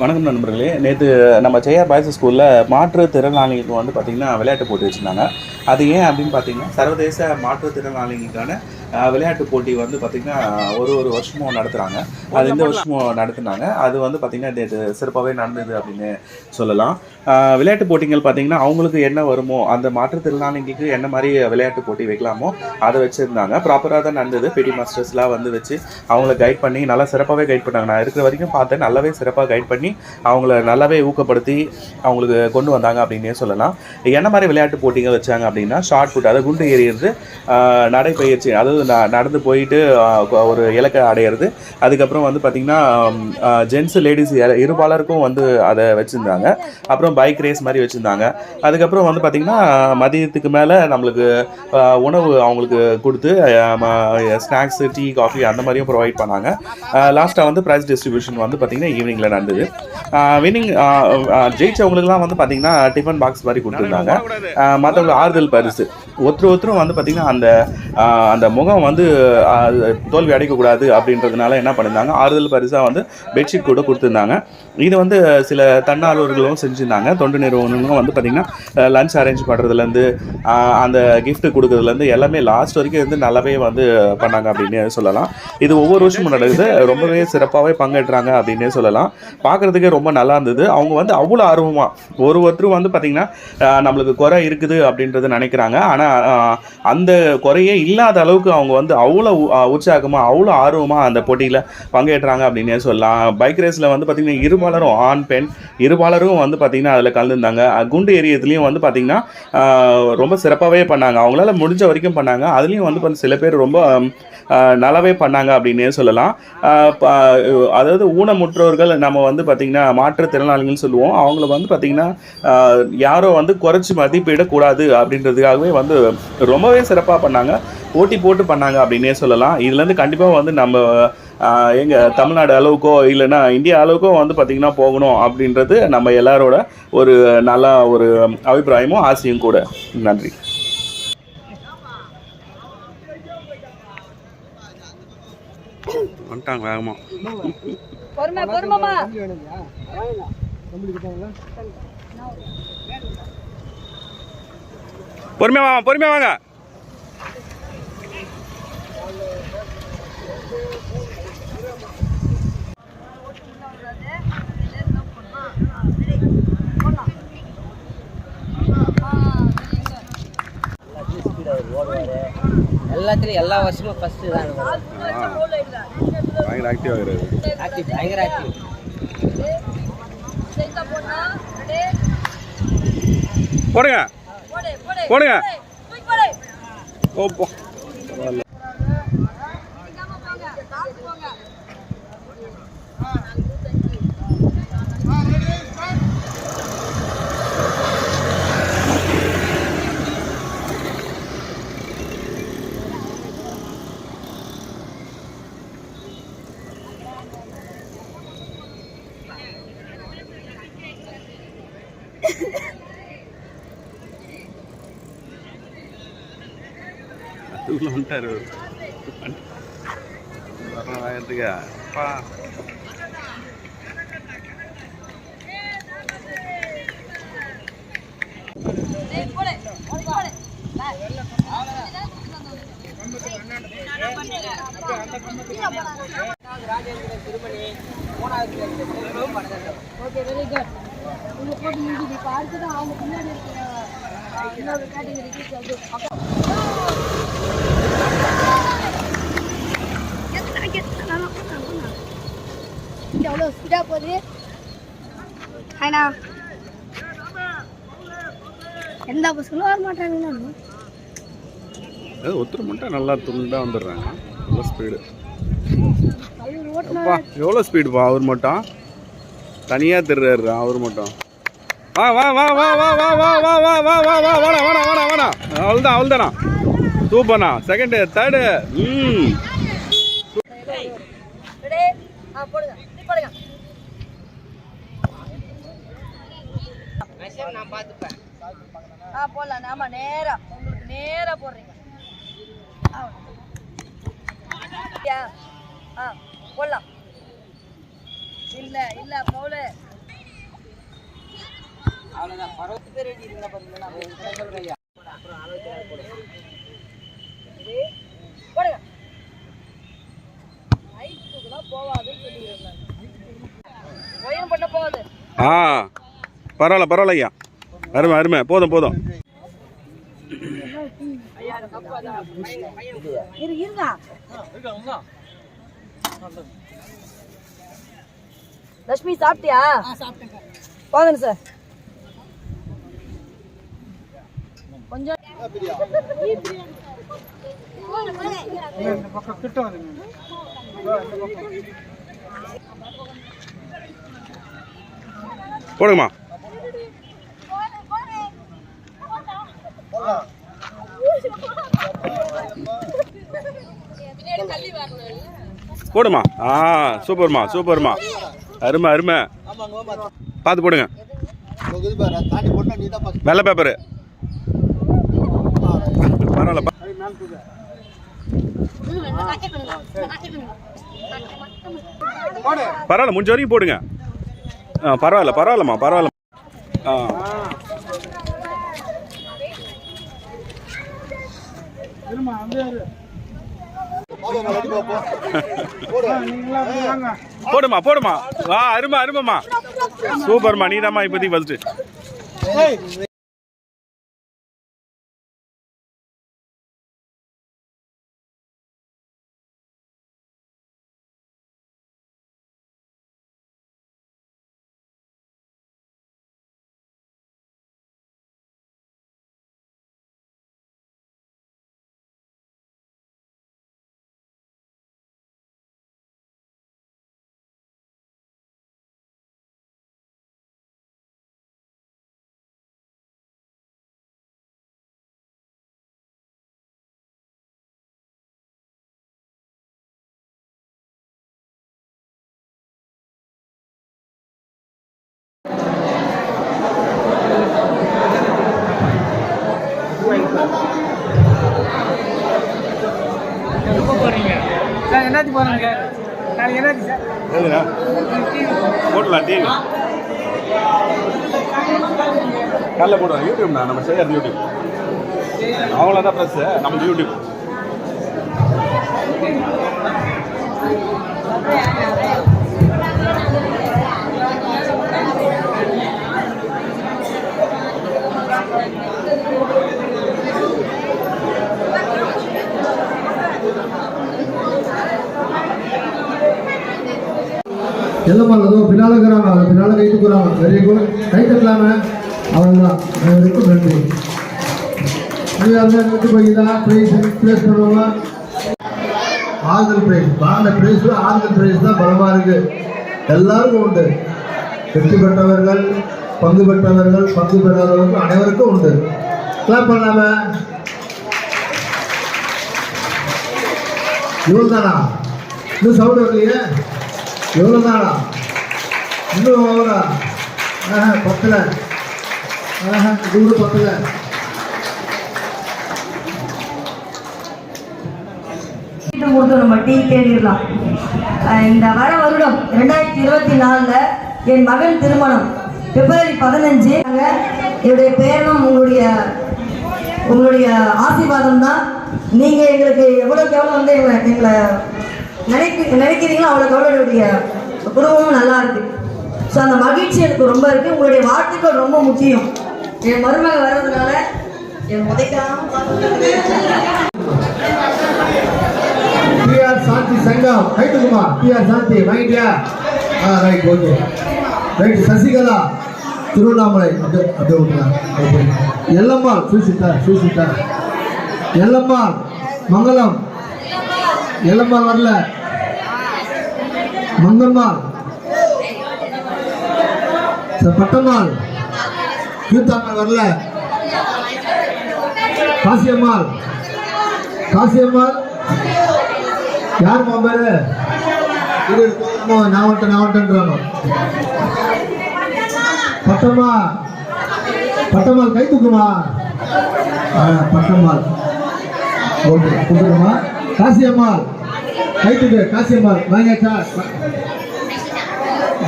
வணக்கம் நண்பர்களே. நேற்று நம்ம ஜெயா பாய்ஸ் ஸ்கூலில் மாற்றுத்திறனாளிகளுக்கு வந்து பார்த்திங்கன்னா விளையாட்டு போட்டி வச்சுருந்தாங்க. அது ஏன் அப்படின்னு பார்த்தீங்கன்னா சர்வதேச மாற்றுத்திறனாளிகளுக்கான விளையாட்டு போட்டி வந்து பார்த்திங்கன்னா ஒரு ஒரு வருஷமும் நடத்துகிறாங்க அது இந்த வருஷமும் நடத்துனாங்க. அது வந்து பார்த்திங்கன்னா நேற்று சிறப்பாகவே நடந்தது அப்படின்னு சொல்லலாம். விளையாட்டு போட்டிகள் பார்த்திங்கன்னா அவங்களுக்கு என்ன வருமோ அந்த மாற்றுத்திறனாளிகளுக்கு என்ன மாதிரி விளையாட்டு போட்டி வைக்கலாமோ அதை வச்சுருந்தாங்க. ப்ராப்பராக தான் நடந்தது. பிடி மாஸ்டர்ஸ்லாம் வந்து வச்சு அவங்கள கைட் பண்ணி நல்லா சிறப்பாகவே கைட் பண்ணாங்க. நான் இருக்கிற வரைக்கும் பார்த்தேன். நல்லாவே சிறப்பாக கைட் பண்ணி அவங்கள நல்லாவே ஊக்கப்படுத்தி அவங்களுக்கு கொண்டு வந்தாங்க அப்படின்னே சொல்லலாம். என்ன மாதிரி விளையாட்டு போட்டிங்க வச்சாங்க அப்படின்னா ஷார்ட் புட் அதாவது குண்டு எறிகிறது நடைப்பயிற்சி அதாவது ந- நடந்து போயிட்டு ஒரு இலக்கை அடையிறது. அதுக்கப்புறம் வந்து பார்த்திங்கன்னா ஜென்ஸ் லேடிஸ் இருபாலருக்கும் வந்து அதை வச்சுருந்தாங்க. அப்புறம் பைக் ரேஸ் மாதிரி வச்சுருந்தாங்க. அதுக்கப்புறம் வந்து பார்த்திங்கன்னா மதியத்துக்கு மேலே நம்மளுக்கு உணவு அவங்களுக்கு கொடுத்து ஸ்நாக்ஸு டீ காஃபி அந்த மாதிரியும் ப்ரொவைட் பண்ணாங்க. லாஸ்ட்டாக வந்து ப்ரைஸ் டிஸ்ட்ரிபியூஷன் வந்து பார்த்திங்கன்னா ஈவினிங்கில் நடந்தது. வின்னிங் ஜெயிச்சவங்களுக்குலாம் வந்து பார்த்திங்கன்னா டிஃபன் பாக்ஸ் மாதிரி கொடுத்துருந்தாங்க. மற்றவங்க ஆறுதல் பரிசு. ஒருத்தர் ஒருத்தரும் வந்து பார்த்திங்கன்னா அந்த அந்த முகம் வந்து தோல்வி அடைக்கக்கூடாது அப்படின்றதுனால என்ன பண்ணியிருந்தாங்க ஆறுதல் பரிசாக வந்து பெட்ஷீட் கூட கொடுத்துருந்தாங்க. இது வந்து சில தன்னார்வர்களும் செஞ்சுருந்தாங்க. தொண்டு நிறுவனங்களும் வந்து பார்த்திங்கன்னா லஞ்ச் அரேஞ்ச் பண்ணுறதுலேருந்து அந்த கிஃப்ட்டு கொடுக்குறதுலேருந்து எல்லாமே லாஸ்ட் வரைக்கும் வந்து நல்லாவே வந்து பண்ணாங்க அப்படின்னு சொல்லலாம். இது ஒவ்வொரு வருஷமும் நடக்குது. ரொம்பவே சிறப்பாகவே பங்கேற்றாங்க அப்படின்னே சொல்லலாம். பார்க்குறதுக்கே ரொம்ப நல்லா இருந்தது. அவங்க வந்து அவ்வளோ ஆர்வமாக ஒரு ஒருத்தரும் வந்து பார்த்திங்கன்னா நம்மளுக்கு குறை இருக்குது அப்படின்றத நினைக்கிறாங்க. ஆனால் அந்த குறையே இல்லாத அளவுக்கு அவங்க வந்து அவ்வளோ உற்சாகமாக அவ்வளோ ஆர்வமாக அந்த போட்டியில் பங்கேற்றாங்க அப்படின்னே சொல்லலாம். பைக் ரேஸில் வந்து பார்த்திங்கன்னா இருபாலரும் ஆண் பெண் இருபாலரும் வந்து பார்த்திங்கன்னா அதில் கலந்துருந்தாங்க. குண்டு ஏரியத்துலேயும் வந்து பார்த்திங்கன்னா ரொம்ப சிறப்பாகவே பண்ணாங்க. அவங்களால முடிஞ்ச வரைக்கும் பண்ணாங்க. அதுலேயும் வந்து பாத்தீங்கன்னா சில பேர் ரொம்ப நல்லாவே பண்ணாங்க அப்படின்னே சொல்லலாம். ப- அதாவது ஊனமுற்றோர்கள் நம்ம வந்து பார்த்திங்கன்னா மாற்றுத்திறனாளிகள்னு சொல்லுவோம். அவங்கள வந்து பார்த்திங்கன்னா யாரோ வந்து குறைச்சி மதிப்பிடக்கூடாது அப்படின்றதுக்காகவே வந்து ரொம்பவே சிறப்பாக பண்ணாங்க. போட்டி போட்டு பண்ணாங்க அப்படின்னே சொல்லலாம். இதுலேருந்து கண்டிப்பாக வந்து நம்ம ஆஹ், எங்க தமிழ்நாடு அளவுக்கோ இல்லைன்னா இந்தியா அளவுக்கோ வந்து பார்த்திங்கன்னா போகணும் அப்படின்றது நம்ம எல்லாரோட ஒரு நல்ல ஒரு அபிப்பிராயமும் ஆசையும் கூட. நன்றி. வந்துட்டாங்க வேகமாக பொறுமை பொறுமைமா பொறுமையாக வாங்க பொறுமையாக வாங்க. எல்லாத்துலயும் எல்லா வருஷமும் ஃபர்ஸ்ட் தான். பயங்கர ஆக்டிவ் ஆகிறது ஆக்டிவ் பயங்கர ஆக்டிவ் போடுங்க. போடுங்க. ஓ ఊళ్ళో ఉంటారు ఎంతగా திருமணி மூணாவது ஓகே வெரி குட் உங்க போட்டு முடிஞ்சு இப்போ அடுத்ததான் அவங்க பின்னாடி இருக்கிற இன்னொரு கேட்டகரிக்கு ஹைனா எந்த பசங்களும் வர மாட்டாங்கன்னு அது ஒருத்தர் மட்டும் நல்லா துண்டாக வந்துடுறாங்க நல்ல ஸ்பீடு அப்பா எவ்வளோ ஸ்பீடுப்பா அவர் மட்டும் தனியாக திருறாரு அவர் மட்டும் வா வா வா வா வா வா வா வா வா வா வா வா வாடா வாடா வாடா வாடா அவ்வளோதான் அவ்வளோதானா சூப்பர்ண்ணா செகண்டு தேர்டு ம் போடுங்க விஷயம் நான் பார்த்துப்பேன். ஆ போடலாம். ஆமாம் நேராக உங்களுக்கு நேராக போடுறீங்க. ஆ. போடலாம். இல்லை இல்லை போல அவ்வளோதான் பரவத்து பேர் ரெடி இருந்தால் பார்த்தீங்கன்னா சொல்கிறேன் ஐயா. அப்புறம் அறுபத்தி போடுங்க போவாதுன்னு சொல்லிடுறாங்க போவாது ஆ. பரவாயில்ல பரவாயில்ல ஐயா. அருமை அருமை. போதும் போதும். லட்சுமி சாப்பிட்டியா? போதுங்க சார். கொஞ்சம். போடுங்கம்மா. போடுமா? ஆ சூப்பர்மா சூப்பர்மா. அருமை அருமை. பார்த்து போடுங்க. வெள்ளை பேப்பரு. பரவாயில்ல பரவாயில்ல முடிஞ்ச வரைக்கும் போடுங்க. ஆ பரவாயில்ல பரவாயில்லம்மா பரவாயில்ல ஆ. போடுமா போடுமா. வா அருமை அருமைம்மா. சூப்பர்மா நீதாம்மா இப்போதைக்கு ஃபஸ்ட்டு என்னது போறீங்க? நாளைக்கு என்னது சார் போடலாம் டிவி காலைல போடுவாங்க யூடியூப்ண்ணா. நம்ம செய்யறது யூடியூப். அவங்கள தான் ப்ரெஸ் நம்ம யூடியூப். எல்லாம் அதுவும் பின்னால் இருக்கிறாங்க அது பின்னால கை தூக்குறாங்க. வெரி குட் கை தட்டலாம? அவ்வளோதான் அனைவருக்கும் நன்றி. அது போய்தான் ப்ரைஸ் ப்ளேஸ் பண்ணுவாங்க. ஆறுதல் ப்ரைஸ் வாங்கின ப்ரைஸ் ஆறுதல் ப்ரைஸ் தான் பலமாக இருக்கு. எல்லாருக்கும் உண்டு. வெற்றி பெற்றவர்கள் பங்கு பெற்றவர்கள் பங்கு பெறாதவர்கள் அனைவருக்கும் உண்டு. கிளாப் பண்ணாம. இவ்வளோ தானா இன்னும் சவுண்ட் வரலையே? எவ்வளோதானா இன்னும் ஓவரா? ஆஹா பத்தில். ஆஹா கூட கொடுத்து நம்ம டீ தேடிடலாம். இந்த வர வருடம் ரெண்டாயிரத்தி இருபத்தி நாலில் என் மகன் திருமணம். பிப்ரவரி பதினஞ்சு. என்னுடைய பேரும் உங்களுடைய உங்களுடைய ஆசீர்வாதம் தான். நீங்கள் எங்களுக்கு எவ்வளோக்கு எவ்வளோ வந்து எங்களை எங்களை நினைக்க நினைக்கிறீங்களோ? அவ்வளோக்கு எவ்வளோ என்னுடைய குடும்பமும் நல்லா இருக்கு. ஸோ அந்த மகிழ்ச்சி எனக்கு ரொம்ப இருக்குது உங்களுடைய வாழ்த்துக்கள் ரொம்ப முக்கியம். என் மருமக வர்றதுனால என் உதைக்காம டிஆர் சாந்தி சங்கம். கைத்துக்குமா டிஆர் சாந்தி மைண்டியா ஆ right okay right Sasikala Tiruvannamalai அப்படியே அப்படியே விட்டுலாம் ஓகே எல்லம்மாள் சூசிட்டா சூசிட்டா எல்லம்மாள் மங்களம். எல்லம்மாள் வரல. மங்கம்மாள் பட்டம்மாள். கீர்த்தாம்மாள் வரல. காசியம்மாள். காசியம்மாள். யார் பேரு? இது நான் வந்துட்டேன் நான் வந்துட்டேன்றாங்க. பட்டம்மா. பட்டம்மாள் கை தூக்குமா? பட்டம்மாள். ஓகே தூக்குமா காசியம்மாள். கை காசியம்மாள். வாங்கியாச்சா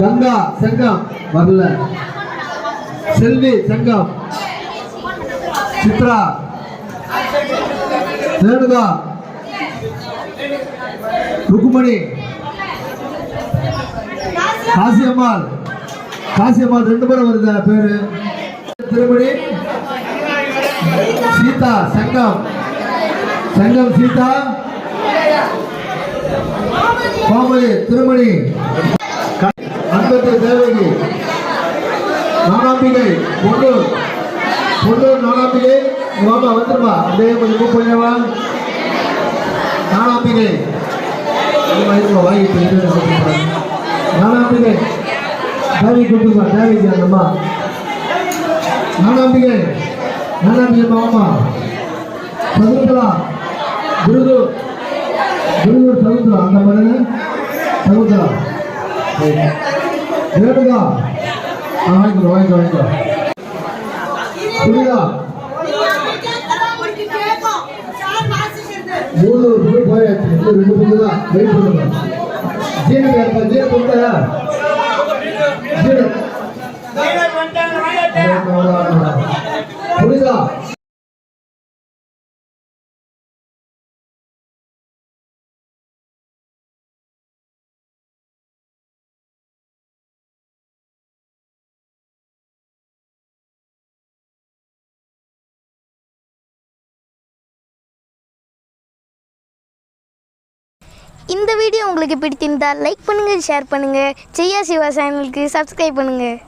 கங்கா செங்கம். வரல. செல்வி செங்கம். சித்ரா. ரேணுகா. ருக்குமணி. காசியம்மாள். காசியம்மாள் ரெண்டு பேரும் வருது பேரு. திருமணி. சீதா சங்கம். சங்கம் சீதா. கோமதி திருமணி. அன்பத்து தேவகி. நானாம்பிகை. பொன்னூர் பொன்னூர் நானாம்பிகை. வாமா வந்துருமா? அப்படியே கொஞ்சம் மூவ் பண்ணவா நானாம்பிகை. வாங்கிட்டு நானாம்பிகை. தேவி கொடுத்துருமா தேவிக்கு அந்தம்மா நானாம்பிகை. நானாம்பிகை மாமா. சகுந்தலா குருது. குருது சகுந்தலா அந்த மாதிரி சகுந்தலா ரேணுகா ஆ வாங்கிக்கோ வாங்கிக்கோ புரியுதா? மூணு பேர் போயாச்சு இன்னும் ரெண்டு பேர் தான். வெயிட் பண்ணுங்க. ஜீனு இருப்பா ஜீனு இந்த வீடியோ உங்களுக்கு பிடித்திருந்தால் லைக் பண்ணுங்கள் ஷேர் பண்ணுங்கள் ஜெய்யா சிவா சேனலுக்கு சப்ஸ்கிரைப் பண்ணுங்கள்